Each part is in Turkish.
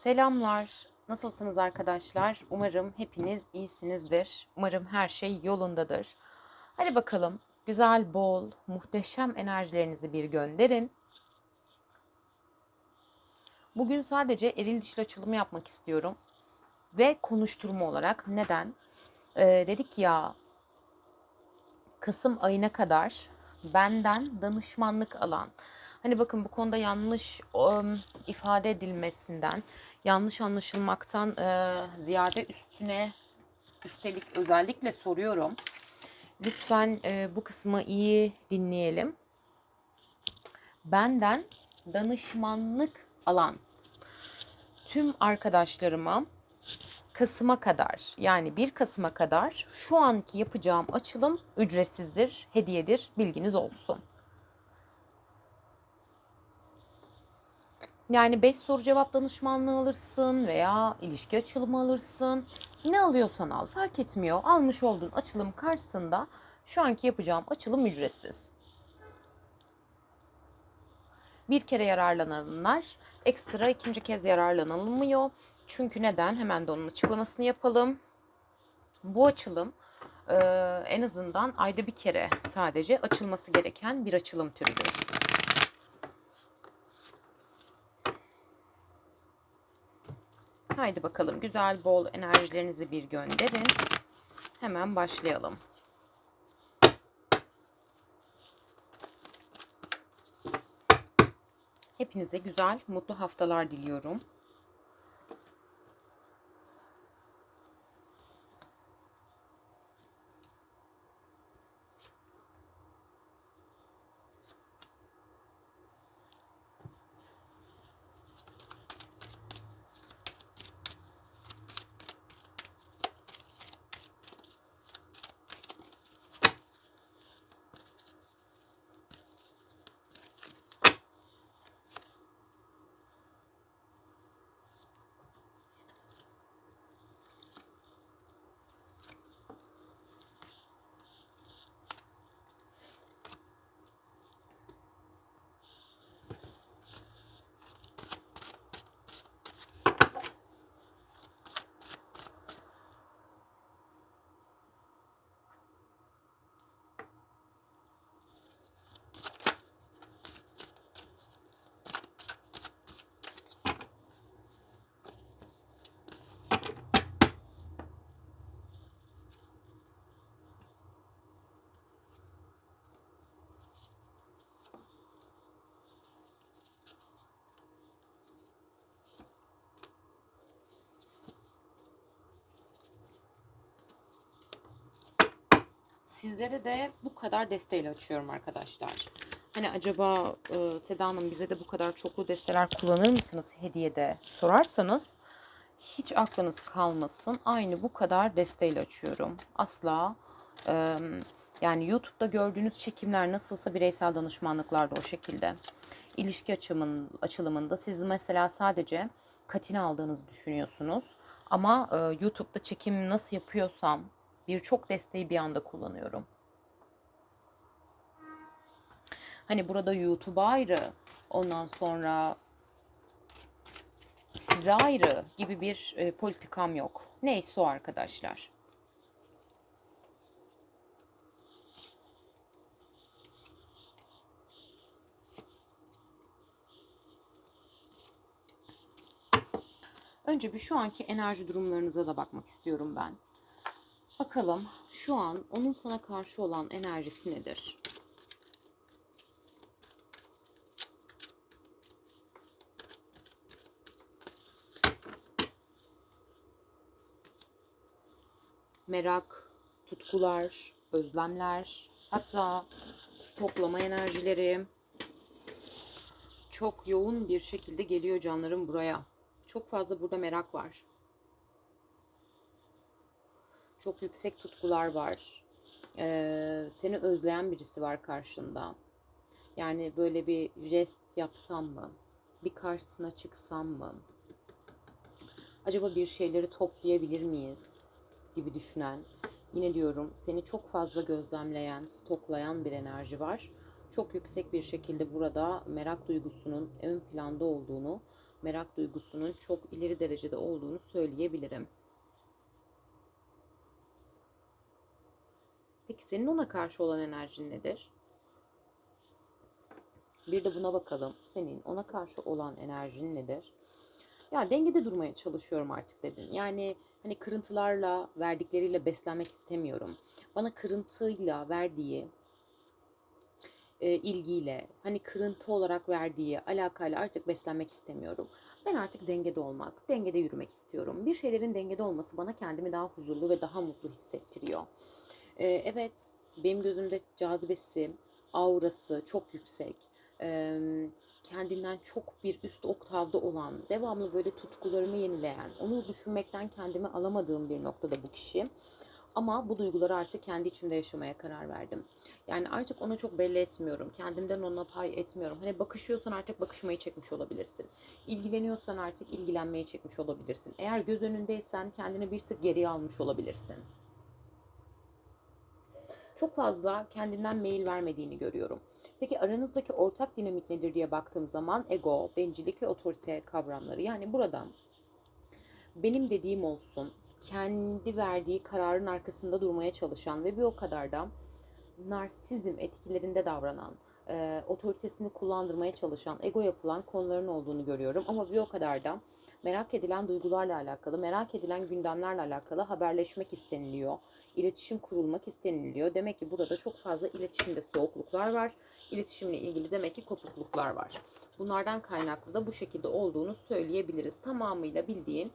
Selamlar. Nasılsınız arkadaşlar? Umarım hepiniz iyisinizdir. Umarım her şey yolundadır. Hadi bakalım. Güzel, bol, muhteşem enerjilerinizi bir gönderin. Bugün sadece eril dişli açılımı yapmak istiyorum. Ve konuşturma olarak. Neden? Ee, dedik ya Kasım ayına kadar benden danışmanlık alan. Hani bakın bu konuda yanlış um, ifade edilmesinden, yanlış anlaşılmaktan e, ziyade üstüne üstelik özellikle soruyorum. Lütfen e, bu kısmı iyi dinleyelim. Benden danışmanlık alan tüm arkadaşlarıma Kasım'a kadar yani 1 Kasım'a kadar şu anki yapacağım açılım ücretsizdir, hediyedir. Bilginiz olsun. Yani 5 soru cevap danışmanlığı alırsın veya ilişki açılımı alırsın. Ne alıyorsan al fark etmiyor. Almış olduğun açılım karşısında şu anki yapacağım açılım ücretsiz. Bir kere yararlananlar ekstra ikinci kez yararlanılmıyor. Çünkü neden? Hemen de onun açıklamasını yapalım. Bu açılım e, en azından ayda bir kere sadece açılması gereken bir açılım türüdür. Haydi bakalım güzel bol enerjilerinizi bir gönderin. Hemen başlayalım. Hepinize güzel, mutlu haftalar diliyorum. Sizlere de bu kadar desteğiyle açıyorum arkadaşlar. Hani acaba e, Seda Hanım bize de bu kadar çoklu desteler kullanır mısınız hediyede sorarsanız hiç aklınız kalmasın. Aynı bu kadar desteğiyle açıyorum. Asla e, yani YouTube'da gördüğünüz çekimler nasılsa bireysel danışmanlıklar da o şekilde. İlişki açımın, açılımında siz mesela sadece katini aldığınızı düşünüyorsunuz. Ama e, YouTube'da çekim nasıl yapıyorsam birçok desteği bir anda kullanıyorum. Hani burada YouTube ayrı, ondan sonra size ayrı gibi bir e, politikam yok. Neyse o arkadaşlar. Önce bir şu anki enerji durumlarınıza da bakmak istiyorum ben. Bakalım şu an onun sana karşı olan enerjisi nedir? Merak, tutkular, özlemler, hatta stoklama enerjileri çok yoğun bir şekilde geliyor canlarım buraya. Çok fazla burada merak var. Çok yüksek tutkular var. Ee, seni özleyen birisi var karşında. Yani böyle bir jest yapsam mı? Bir karşısına çıksam mı? Acaba bir şeyleri toplayabilir miyiz? Gibi düşünen. Yine diyorum seni çok fazla gözlemleyen, stoklayan bir enerji var. Çok yüksek bir şekilde burada merak duygusunun ön planda olduğunu, merak duygusunun çok ileri derecede olduğunu söyleyebilirim. Peki senin ona karşı olan enerjin nedir? Bir de buna bakalım. Senin ona karşı olan enerjin nedir? Ya dengede durmaya çalışıyorum artık dedin. Yani hani kırıntılarla, verdikleriyle beslenmek istemiyorum. Bana kırıntıyla verdiği e, ilgiyle, hani kırıntı olarak verdiği alakayla artık beslenmek istemiyorum. Ben artık dengede olmak, dengede yürümek istiyorum. Bir şeylerin dengede olması bana kendimi daha huzurlu ve daha mutlu hissettiriyor. E, evet, benim gözümde cazibesi, aurası çok yüksek. E, kendinden çok bir üst oktavda olan, devamlı böyle tutkularımı yenileyen, onu düşünmekten kendimi alamadığım bir noktada bu kişi. Ama bu duyguları artık kendi içimde yaşamaya karar verdim. Yani artık ona çok belli etmiyorum. Kendimden ona pay etmiyorum. Hani bakışıyorsan artık bakışmayı çekmiş olabilirsin. İlgileniyorsan artık ilgilenmeyi çekmiş olabilirsin. Eğer göz önündeysen kendini bir tık geriye almış olabilirsin. Çok fazla kendinden mail vermediğini görüyorum. Peki aranızdaki ortak dinamik nedir diye baktığım zaman ego, bencillik ve otorite kavramları. Yani burada benim dediğim olsun, kendi verdiği kararın arkasında durmaya çalışan ve bir o kadar da narsizm etkilerinde davranan, e, otoritesini kullandırmaya çalışan, ego yapılan konuların olduğunu görüyorum. Ama bir o kadar da merak edilen duygularla alakalı, merak edilen gündemlerle alakalı haberleşmek isteniliyor. İletişim kurulmak isteniliyor. Demek ki burada çok fazla iletişimde soğukluklar var. İletişimle ilgili demek ki kopukluklar var. Bunlardan kaynaklı da bu şekilde olduğunu söyleyebiliriz. Tamamıyla bildiğin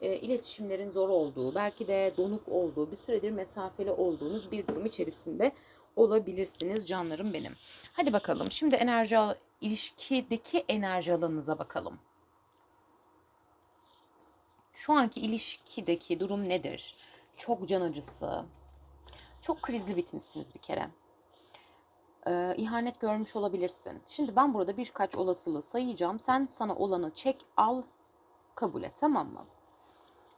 e, iletişimlerin zor olduğu, belki de donuk olduğu, bir süredir mesafeli olduğunuz bir durum içerisinde olabilirsiniz canlarım benim. Hadi bakalım şimdi enerji ilişkideki enerji alanınıza bakalım. Şu anki ilişkideki durum nedir? Çok can acısı. Çok krizli bitmişsiniz bir kere. Ee, ihanet görmüş olabilirsin. Şimdi ben burada birkaç olasılığı sayacağım. Sen sana olanı çek, al, kabul et tamam mı?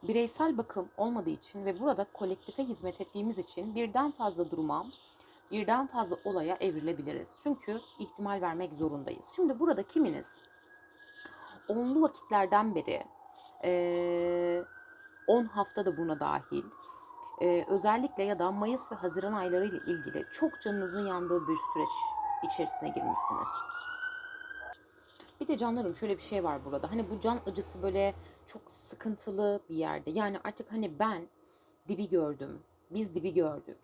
Bireysel bakım olmadığı için ve burada kolektife hizmet ettiğimiz için birden fazla duruma, birden fazla olaya evrilebiliriz. Çünkü ihtimal vermek zorundayız. Şimdi burada kiminiz? Onlu vakitlerden beri, eee, 10 hafta da buna dahil, özellikle ya da Mayıs ve Haziran ayları ile ilgili çok canınızın yandığı bir süreç içerisine girmişsiniz. Bir de canlarım şöyle bir şey var burada. Hani bu can acısı böyle çok sıkıntılı bir yerde. Yani artık hani ben dibi gördüm. Biz dibi gördük.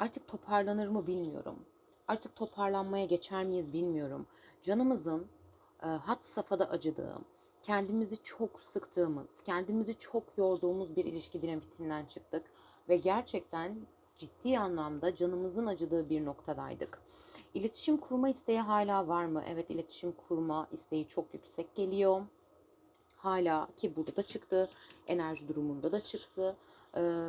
Artık toparlanır mı bilmiyorum. Artık toparlanmaya geçer miyiz bilmiyorum. Canımızın e, hat safhada acıdığım, kendimizi çok sıktığımız, kendimizi çok yorduğumuz bir ilişki dinamitinden çıktık ve gerçekten ciddi anlamda canımızın acıdığı bir noktadaydık. İletişim kurma isteği hala var mı? Evet iletişim kurma isteği çok yüksek geliyor. Hala ki burada da çıktı. Enerji durumunda da çıktı. Ee,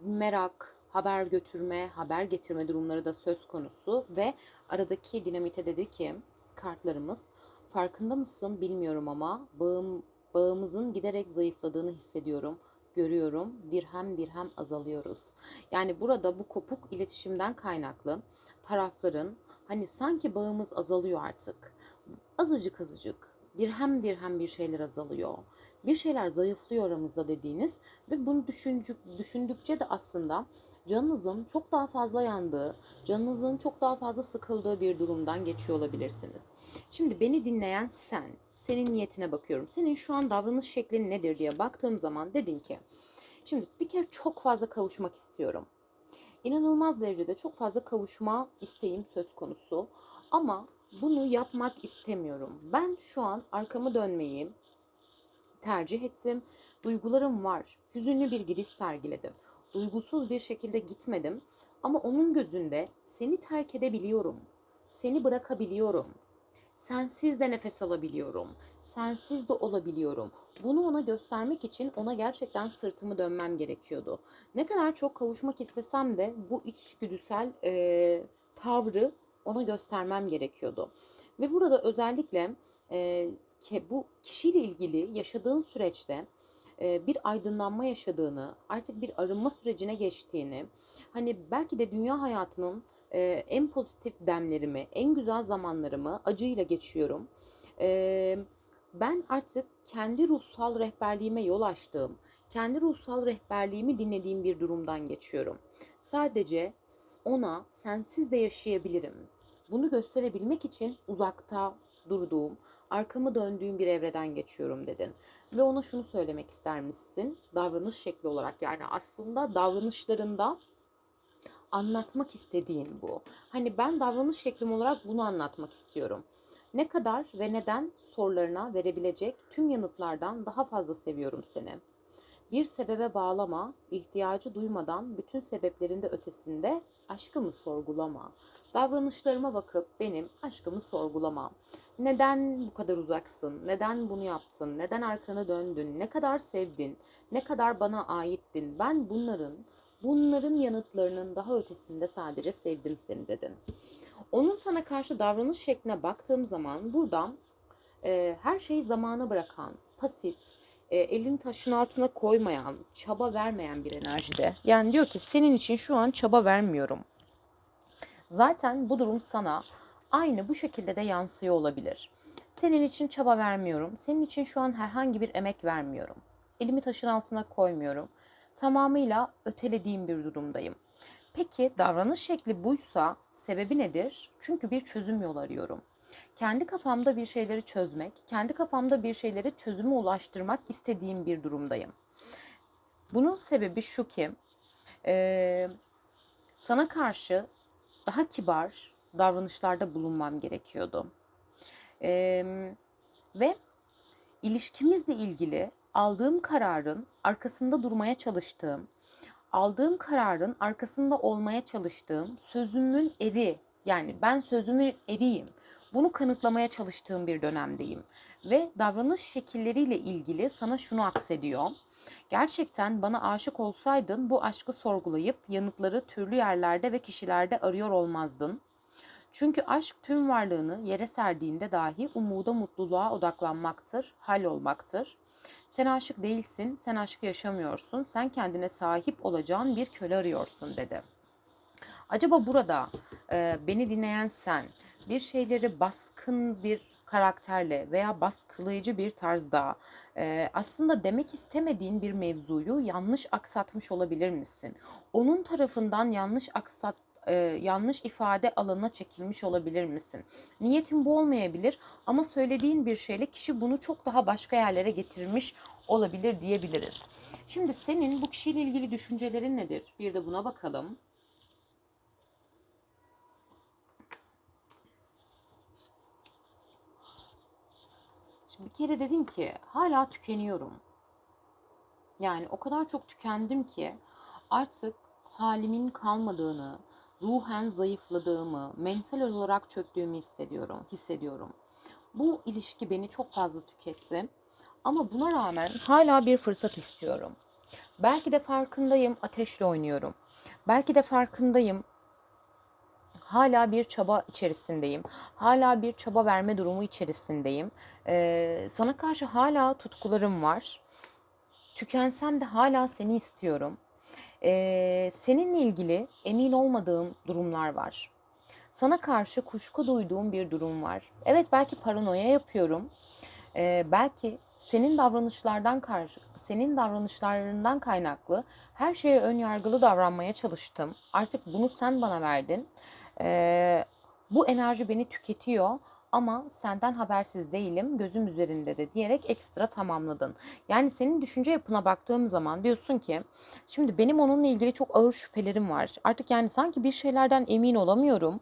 merak, haber götürme, haber getirme durumları da söz konusu ve aradaki dinamite dedi ki kartlarımız farkında mısın bilmiyorum ama bağım, bağımızın giderek zayıfladığını hissediyorum görüyorum. Dirhem dirhem azalıyoruz. Yani burada bu kopuk iletişimden kaynaklı tarafların hani sanki bağımız azalıyor artık. Azıcık azıcık dirhem dirhem bir şeyler azalıyor. Bir şeyler zayıflıyor aramızda dediğiniz ve bunu düşündük, düşündükçe de aslında canınızın çok daha fazla yandığı, canınızın çok daha fazla sıkıldığı bir durumdan geçiyor olabilirsiniz. Şimdi beni dinleyen sen, senin niyetine bakıyorum. Senin şu an davranış şeklin nedir diye baktığım zaman dedin ki, şimdi bir kere çok fazla kavuşmak istiyorum. İnanılmaz derecede çok fazla kavuşma isteğim söz konusu. Ama bunu yapmak istemiyorum. Ben şu an arkamı dönmeyi tercih ettim. Duygularım var. Hüzünlü bir giriş sergiledim. Duygusuz bir şekilde gitmedim. Ama onun gözünde seni terk edebiliyorum. Seni bırakabiliyorum. Sensiz de nefes alabiliyorum. Sensiz de olabiliyorum. Bunu ona göstermek için ona gerçekten sırtımı dönmem gerekiyordu. Ne kadar çok kavuşmak istesem de bu içgüdüsel e, tavrı ona göstermem gerekiyordu. Ve burada özellikle e, bu kişiyle ilgili yaşadığın süreçte e, bir aydınlanma yaşadığını, artık bir arınma sürecine geçtiğini, hani belki de dünya hayatının e, en pozitif demlerimi, en güzel zamanlarımı acıyla geçiyorum. E, ben artık kendi ruhsal rehberliğime yol açtığım, kendi ruhsal rehberliğimi dinlediğim bir durumdan geçiyorum. Sadece ona sensiz de yaşayabilirim. Bunu gösterebilmek için uzakta durduğum, arkamı döndüğüm bir evreden geçiyorum dedin. Ve ona şunu söylemek ister misin? Davranış şekli olarak yani aslında davranışlarında anlatmak istediğin bu. Hani ben davranış şeklim olarak bunu anlatmak istiyorum. Ne kadar ve neden sorularına verebilecek tüm yanıtlardan daha fazla seviyorum seni. Bir sebebe bağlama, ihtiyacı duymadan bütün sebeplerinde ötesinde aşkımı sorgulama. Davranışlarıma bakıp benim aşkımı sorgulama. Neden bu kadar uzaksın? Neden bunu yaptın? Neden arkanı döndün? Ne kadar sevdin? Ne kadar bana aittin? Ben bunların bunların yanıtlarının daha ötesinde sadece sevdim seni dedin. Onun sana karşı davranış şekline baktığım zaman buradan e, her şeyi zamana bırakan, pasif, e, elini taşın altına koymayan, çaba vermeyen bir enerjide. Yani diyor ki senin için şu an çaba vermiyorum. Zaten bu durum sana aynı bu şekilde de yansıyor olabilir. Senin için çaba vermiyorum. Senin için şu an herhangi bir emek vermiyorum. Elimi taşın altına koymuyorum. Tamamıyla ötelediğim bir durumdayım. Peki davranış şekli buysa sebebi nedir? Çünkü bir çözüm yol arıyorum. Kendi kafamda bir şeyleri çözmek, kendi kafamda bir şeyleri çözüme ulaştırmak istediğim bir durumdayım. Bunun sebebi şu ki, sana karşı daha kibar davranışlarda bulunmam gerekiyordu. Ve ilişkimizle ilgili aldığım kararın arkasında durmaya çalıştığım, aldığım kararın arkasında olmaya çalıştığım, sözümün eri yani ben sözümün eriyim. Bunu kanıtlamaya çalıştığım bir dönemdeyim. Ve davranış şekilleriyle ilgili sana şunu aksediyor. Gerçekten bana aşık olsaydın bu aşkı sorgulayıp yanıtları türlü yerlerde ve kişilerde arıyor olmazdın. Çünkü aşk tüm varlığını yere serdiğinde dahi umuda mutluluğa odaklanmaktır, hal olmaktır. Sen aşık değilsin, sen aşkı yaşamıyorsun, sen kendine sahip olacağın bir köle arıyorsun dedi. Acaba burada e, beni dinleyen sen bir şeyleri baskın bir karakterle veya baskılayıcı bir tarzda e, aslında demek istemediğin bir mevzuyu yanlış aksatmış olabilir misin? Onun tarafından yanlış aksat e, yanlış ifade alanına çekilmiş olabilir misin? Niyetin bu olmayabilir ama söylediğin bir şeyle kişi bunu çok daha başka yerlere getirmiş olabilir diyebiliriz. Şimdi senin bu kişiyle ilgili düşüncelerin nedir? Bir de buna bakalım. Şimdi bir kere dedin ki hala tükeniyorum. Yani o kadar çok tükendim ki artık halimin kalmadığını, ruhen zayıfladığımı, mental olarak çöktüğümü hissediyorum, hissediyorum. Bu ilişki beni çok fazla tüketti. Ama buna rağmen hala bir fırsat istiyorum. Belki de farkındayım ateşle oynuyorum. Belki de farkındayım hala bir çaba içerisindeyim. Hala bir çaba verme durumu içerisindeyim. Ee, sana karşı hala tutkularım var. Tükensem de hala seni istiyorum. Ee, seninle ilgili emin olmadığım durumlar var. Sana karşı kuşku duyduğum bir durum var. Evet belki paranoya yapıyorum. Ee, belki senin davranışlardan karşı, senin davranışlarından kaynaklı her şeye ön yargılı davranmaya çalıştım. Artık bunu sen bana verdin. Ee, bu enerji beni tüketiyor ama senden habersiz değilim gözüm üzerinde de diyerek ekstra tamamladın. Yani senin düşünce yapına baktığım zaman diyorsun ki şimdi benim onunla ilgili çok ağır şüphelerim var. Artık yani sanki bir şeylerden emin olamıyorum.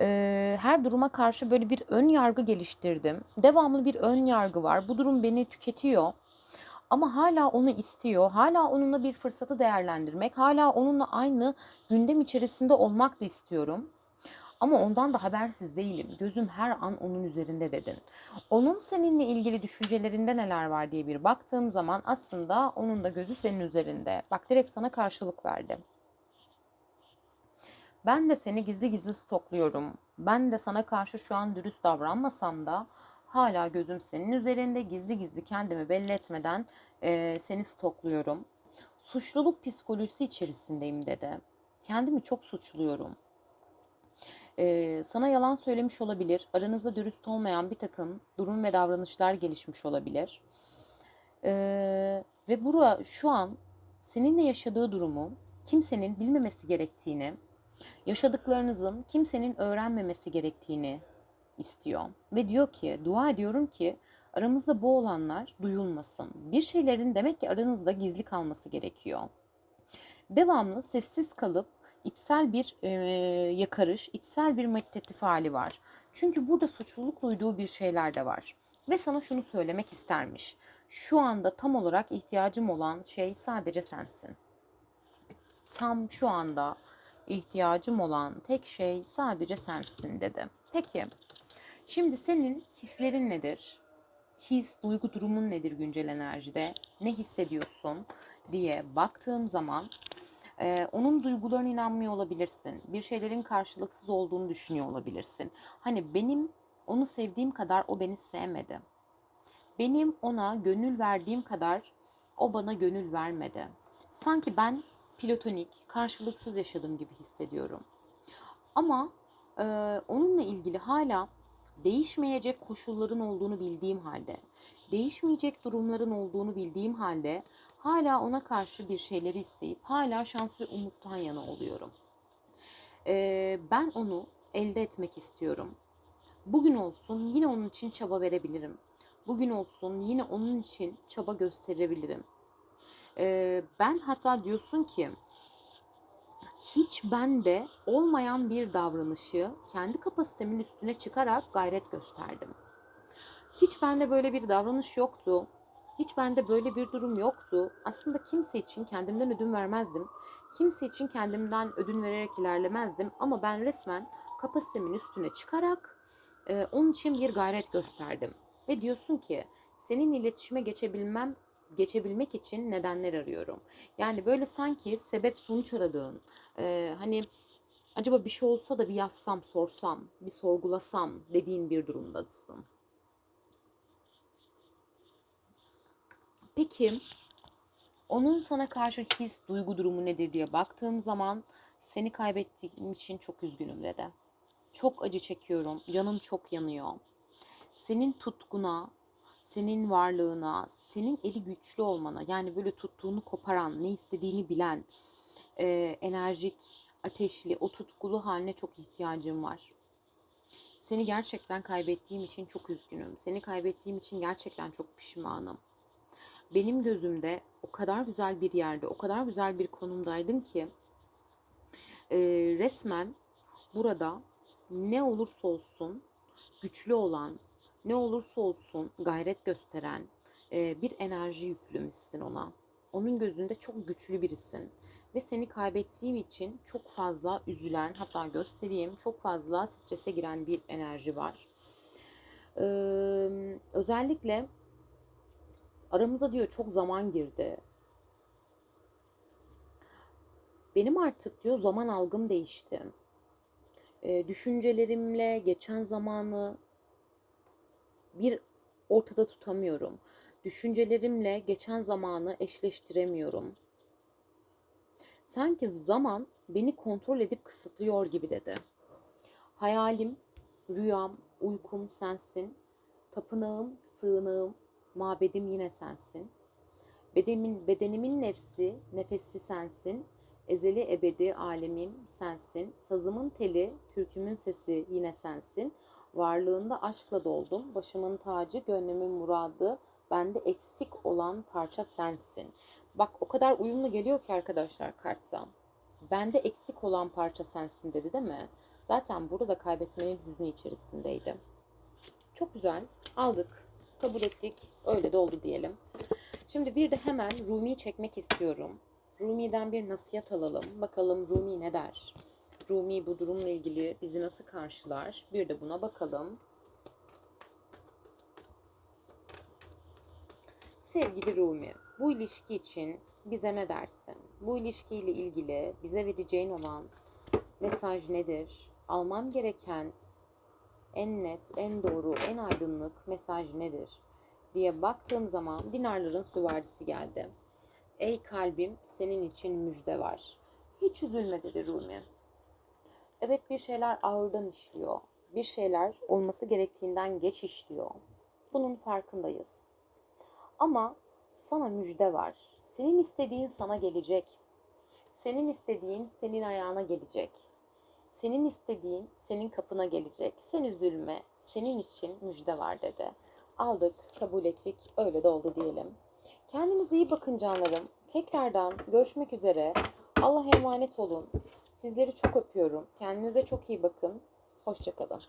Ee, her duruma karşı böyle bir ön yargı geliştirdim. Devamlı bir ön yargı var. Bu durum beni tüketiyor. Ama hala onu istiyor. Hala onunla bir fırsatı değerlendirmek. Hala onunla aynı gündem içerisinde olmak da istiyorum. Ama ondan da habersiz değilim. Gözüm her an onun üzerinde dedin. Onun seninle ilgili düşüncelerinde neler var diye bir baktığım zaman aslında onun da gözü senin üzerinde. Bak direkt sana karşılık verdi. Ben de seni gizli gizli stokluyorum. Ben de sana karşı şu an dürüst davranmasam da hala gözüm senin üzerinde gizli gizli kendimi belli etmeden e, seni stokluyorum. Suçluluk psikolojisi içerisindeyim dedi. Kendimi çok suçluyorum. Ee, sana yalan söylemiş olabilir. Aranızda dürüst olmayan bir takım durum ve davranışlar gelişmiş olabilir. Ee, ve bura şu an seninle yaşadığı durumu kimsenin bilmemesi gerektiğini, yaşadıklarınızın kimsenin öğrenmemesi gerektiğini istiyor. Ve diyor ki, dua ediyorum ki aramızda bu olanlar duyulmasın. Bir şeylerin demek ki aranızda gizli kalması gerekiyor. Devamlı sessiz kalıp içsel bir e, yakarış, içsel bir meditatif hali var. Çünkü burada suçluluk duyduğu bir şeyler de var. Ve sana şunu söylemek istermiş. Şu anda tam olarak ihtiyacım olan şey sadece sensin. Tam şu anda ihtiyacım olan tek şey sadece sensin dedi. Peki, şimdi senin hislerin nedir? His, duygu durumun nedir güncel enerjide? Ne hissediyorsun diye baktığım zaman ee, onun duygularına inanmıyor olabilirsin. Bir şeylerin karşılıksız olduğunu düşünüyor olabilirsin. Hani benim onu sevdiğim kadar o beni sevmedi. Benim ona gönül verdiğim kadar o bana gönül vermedi. Sanki ben platonik, karşılıksız yaşadım gibi hissediyorum. Ama e, onunla ilgili hala değişmeyecek koşulların olduğunu bildiğim halde, değişmeyecek durumların olduğunu bildiğim halde hala ona karşı bir şeyleri isteyip hala şans ve umuttan yana oluyorum. Ee, ben onu elde etmek istiyorum. Bugün olsun yine onun için çaba verebilirim. Bugün olsun yine onun için çaba gösterebilirim. Ee, ben hatta diyorsun ki hiç bende olmayan bir davranışı kendi kapasitemin üstüne çıkarak gayret gösterdim. Hiç bende böyle bir davranış yoktu. Hiç bende böyle bir durum yoktu. Aslında kimse için kendimden ödün vermezdim. Kimse için kendimden ödün vererek ilerlemezdim. Ama ben resmen kapasitemin üstüne çıkarak e, onun için bir gayret gösterdim. Ve diyorsun ki senin iletişime geçebilmem geçebilmek için nedenler arıyorum. Yani böyle sanki sebep sonuç aradığın, e, hani acaba bir şey olsa da bir yazsam, sorsam, bir sorgulasam dediğin bir durumdasın. Peki onun sana karşı his, duygu durumu nedir diye baktığım zaman seni kaybettiğim için çok üzgünüm dedi. Çok acı çekiyorum. Canım çok yanıyor. Senin tutkuna, senin varlığına, senin eli güçlü olmana, yani böyle tuttuğunu koparan, ne istediğini bilen, e, enerjik, ateşli, o tutkulu haline çok ihtiyacım var. Seni gerçekten kaybettiğim için çok üzgünüm. Seni kaybettiğim için gerçekten çok pişmanım benim gözümde o kadar güzel bir yerde, o kadar güzel bir konumdaydın ki e, resmen burada ne olursa olsun güçlü olan, ne olursa olsun gayret gösteren e, bir enerji yüklemişsin ona. Onun gözünde çok güçlü birisin ve seni kaybettiğim için çok fazla üzülen, hatta göstereyim çok fazla strese giren bir enerji var. Ee, özellikle Aramıza diyor çok zaman girdi. Benim artık diyor zaman algım değişti. E, düşüncelerimle geçen zamanı bir ortada tutamıyorum. Düşüncelerimle geçen zamanı eşleştiremiyorum. Sanki zaman beni kontrol edip kısıtlıyor gibi dedi. Hayalim, rüyam, uykum sensin. Tapınağım, sığınağım, mabedim yine sensin. Bedenimin, bedenimin nefsi, nefesi sensin. Ezeli ebedi alemim sensin. Sazımın teli, türkümün sesi yine sensin. Varlığında aşkla doldum. Başımın tacı, gönlümün muradı. Bende eksik olan parça sensin. Bak o kadar uyumlu geliyor ki arkadaşlar kartsa. Bende eksik olan parça sensin dedi değil mi? Zaten burada da kaybetmenin hüznü içerisindeydi. Çok güzel. Aldık kabul ettik. Öyle de oldu diyelim. Şimdi bir de hemen Rumi'yi çekmek istiyorum. Rumi'den bir nasihat alalım. Bakalım Rumi ne der? Rumi bu durumla ilgili bizi nasıl karşılar? Bir de buna bakalım. Sevgili Rumi, bu ilişki için bize ne dersin? Bu ilişkiyle ilgili bize vereceğin olan mesaj nedir? Almam gereken en net, en doğru, en aydınlık mesaj nedir diye baktığım zaman dinarların süvarisi geldi. Ey kalbim senin için müjde var. Hiç üzülme dedi Rumi. Evet bir şeyler ağırdan işliyor. Bir şeyler olması gerektiğinden geç işliyor. Bunun farkındayız. Ama sana müjde var. Senin istediğin sana gelecek. Senin istediğin senin ayağına gelecek. Senin istediğin senin kapına gelecek. Sen üzülme. Senin için müjde var dedi. Aldık, kabul ettik. Öyle de oldu diyelim. Kendinize iyi bakın canlarım. Tekrardan görüşmek üzere. Allah'a emanet olun. Sizleri çok öpüyorum. Kendinize çok iyi bakın. Hoşçakalın.